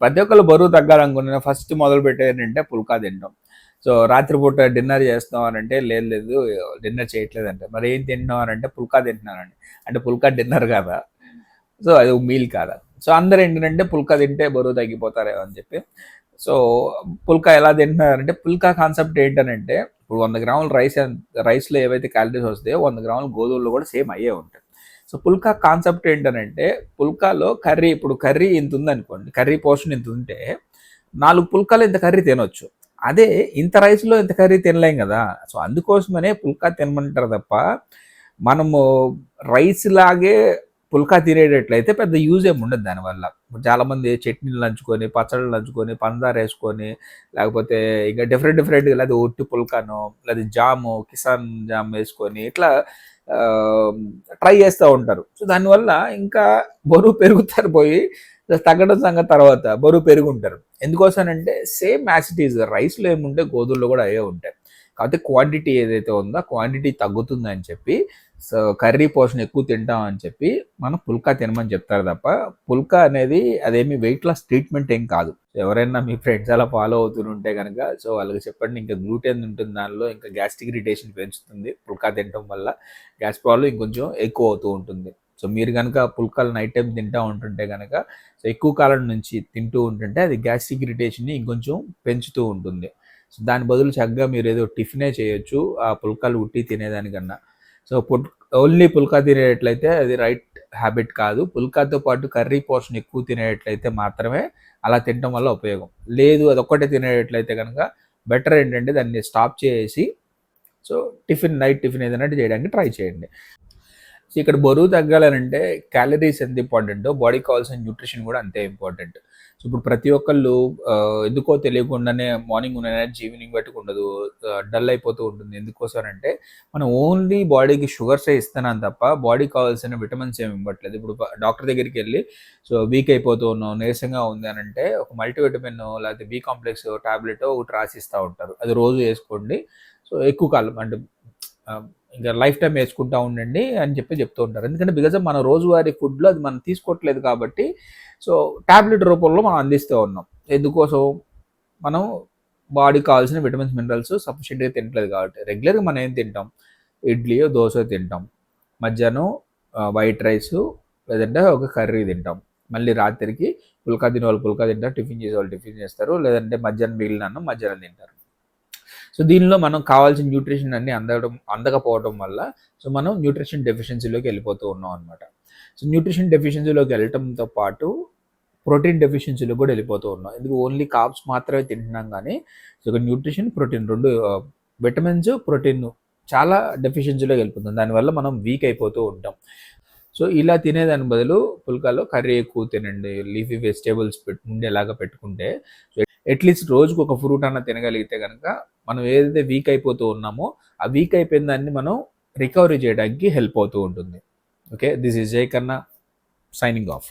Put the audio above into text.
ప్రతి ఒక్కళ్ళు బరువు తగ్గాలనుకున్న ఫస్ట్ మొదలు పెట్టేది ఏంటంటే పుల్కా తింటాం సో రాత్రిపూట డిన్నర్ చేస్తాం అని అంటే లేదు లేదు డిన్నర్ చేయట్లేదు అంటే మరి ఏం తింటున్నాం అని అంటే పుల్కా తింటున్నానండి. అంటే పుల్కా డిన్నర్ కాదా. సో అది మీల్ కాదా. సో అందరు ఏంటంటే పుల్కా తింటే బరువు తగ్గిపోతారేమో అని చెప్పి. సో పుల్కా ఎలా తింటున్నారంటే పుల్కా కాన్సెప్ట్ ఏంటనంటే ఇప్పుడు వంద గ్రాముల రైస్ రైస్లో ఏవైతే క్యాలరీస్ వస్తాయో వంద గ్రాముల గోధుమలో కూడా సేమ్ అయ్యే ఉంటాయి సో పుల్కా కాన్సెప్ట్ ఏంటనంటే పుల్కాలో కర్రీ ఇప్పుడు కర్రీ ఇంత ఉందనుకోండి కర్రీ పోర్షన్ ఇంత ఉంటే నాలుగు పుల్కాలు ఇంత కర్రీ తినొచ్చు. అదే ఇంత రైస్లో ఇంత కర్రీ తినలేం కదా. సో అందుకోసమనే పుల్కా తినమంటారు తప్ప మనము రైస్ లాగే పుల్కా తినేటట్లయితే పెద్ద యూజ్ ఏమి ఉండదు దానివల్ల చాలామంది చట్నీలు నంచుకొని పచ్చళ్ళు నంచుకొని పంచదార వేసుకొని లేకపోతే ఇంకా డిఫరెంట్ డిఫరెంట్ లేదా ఒట్టి పుల్కాను లేదా జాము కిసాన్ జామ్ వేసుకొని ఇట్లా ట్రై చేస్తూ ఉంటారు. సో దానివల్ల ఇంకా బరువు పెరుగుతారు పోయి తగ్గడం సంగతి తర్వాత బరువు పెరుగుంటారు. ఎందుకోసనంటే సేమ్ యాసిటీస్ రైస్లో ఏముంటే గోధుమలో కూడా అవే ఉంటాయి. కాకపోతే క్వాంటిటీ ఏదైతే ఉందో క్వాంటిటీ తగ్గుతుందని చెప్పి సో కర్రీ పోర్షన్ ఎక్కువ తింటాం అని చెప్పి మనం పుల్కా తినమని చెప్తారు తప్ప పుల్కా అనేది అదేమి వెయిట్ లాస్ ట్రీట్మెంట్ ఏం కాదు. ఎవరైనా మీ ఫ్రెండ్స్ అలా ఫాలో అవుతుంటే కనుక సో వాళ్ళకి చెప్పండి ఇంకా గ్లూటెన్ ఉంటుంది దానిలో ఇంకా గ్యాస్ట్రిక్ ఇరిటేషన్ పెంచుతుంది పుల్కా తినడం వల్ల గ్యాస్ ప్రాబ్లం ఇంకొంచెం ఎక్కువ అవుతూ ఉంటుంది. సో మీరు కనుక పుల్కాలు నైట్ టైం తింటూ ఉంటుంటే కనుక సో ఎక్కువ కాలం నుంచి తింటూ ఉంటుంటే అది గ్యాస్ట్రిక్ ఇరిటేషన్ని ఇంకొంచెం పెంచుతూ ఉంటుంది. దాని బదులు చక్కగా మీరు ఏదో టిఫినే చేయొచ్చు ఆ పుల్కాలు ఉట్టి తినేదానికన్నా. సో పుల్ ఓన్లీ పుల్కా తినేటట్లయితే అది రైట్ హ్యాబిట్ కాదు. పుల్కాతో పాటు కర్రీ పోర్షన్ ఎక్కువ తినేటట్లయితే మాత్రమే అలా తినడం వల్ల ఉపయోగం. లేదు అది ఒక్కటే తినేటట్లయితే కనుక బెటర్ ఏంటంటే దాన్ని స్టాప్ చేసి సో టిఫిన్ నైట్ టిఫిన్ ఏదైనా చేయడానికి ట్రై చేయండి. సో ఇక్కడ బరువు తగ్గాలనంటే క్యాలరీస్ ఎంత ఇంపార్టెంటో బాడీకి కావాల్సిన న్యూట్రిషన్ కూడా అంతే ఇంపార్టెంట్. సో ఇప్పుడు ప్రతి ఒక్కళ్ళు ఎందుకో తెలియకుండానే మార్నింగ్ ఉన్న ఎనర్జీ ఈవినింగ్ బట్టి ఉండదు డల్ అయిపోతూ ఉంటుంది. ఎందుకోసం అంటే మనం ఓన్లీ బాడీకి షుగర్సే ఇస్తున్నాం తప్ప బాడీకి కావాల్సిన విటమిన్స్ ఏమి ఇవ్వట్లేదు. ఇప్పుడు డాక్టర్ దగ్గరికి వెళ్ళి సో వీక్ అయిపోతూ ఉన్నాం నీరసంగా ఉంది అని అంటే ఒక మల్టీవిటమిన్ లేకపోతే బి కాంప్లెక్స్ టాబ్లెట్ ఒకటి రాసిస్తూ ఉంటారు. అది రోజు వేసుకోండి. సో ఎక్కువ కాలం అంటే ఇంకా లైఫ్ టైం వేసుకుంటా ఉండండి అని చెప్పి చెప్తూ ఉంటారు. ఎందుకంటే బికాజ్ మన రోజువారీ ఫుడ్లో అది మనం తీసుకోవట్లేదు కాబట్టి సో ట్యాబ్లెట్ రూపంలో మనం అందిస్తూ ఉన్నాం. ఎందుకోసం? మనం బాడీకి కావాల్సిన విటమిన్స్ మినరల్స్ సఫిషియెంట్గా తినట్లేదు కాబట్టి. రెగ్యులర్గా మనం ఏం తింటాం? ఇడ్లీ దోశ తింటాం. మధ్యాహ్నం వైట్ రైస్ లేదంటే ఒక కర్రీ తింటాం. మళ్ళీ రాత్రికి పుల్కా తినే వాళ్ళు పుల్కా తింటారు టిఫిన్ చేసే వాళ్ళు టిఫిన్ చేస్తారు. లేదంటే మధ్యాహ్నం మిగిలిన మధ్యాహ్నం తింటారు. సో దీనిలో మనం కావాల్సిన న్యూట్రిషన్ అన్ని అందడం అందకపోవడం వల్ల సో మనం న్యూట్రిషన్ డెఫిషియన్సీలోకి వెళ్ళిపోతూ ఉన్నాం అనమాట సో న్యూట్రిషన్ డెఫిషియన్సీలోకి వెళ్ళటంతో పాటు ప్రోటీన్ డెఫిషియన్సీలో కూడా వెళ్ళిపోతూ ఉన్నాం. ఎందుకు ఓన్లీ కాప్స్ మాత్రమే తింటున్నాం కానీ సో న్యూట్రిషన్ ప్రోటీన్ రెండు విటమిన్స్ ప్రోటీన్ చాలా డెఫిషియన్సీలోకి వెళ్ళిపోతుంది. దానివల్ల మనం వీక్ అయిపోతూ ఉంటాం. సో ఇలా తినేదాని బదులు పుల్కాలో కర్రీ ఎక్కువ తినండి లీఫీ వెజిటేబుల్స్ పెట్టు ఉండేలాగా పెట్టుకుంటే సో అట్లీస్ట్ రోజుకు ఒక ఫ్రూట్ అన్న తినగలిగితే కనుక మనం ఏదైతే వీక్ అయిపోతూ ఉన్నామో ఆ వీక్ అయిపోయిన దాన్ని మనం రికవరీ చేయడానికి హెల్ప్ అవుతూ ఉంటుంది. ఓకే దిస్ ఈజ్ జై కన్నా సైనింగ్ ఆఫ్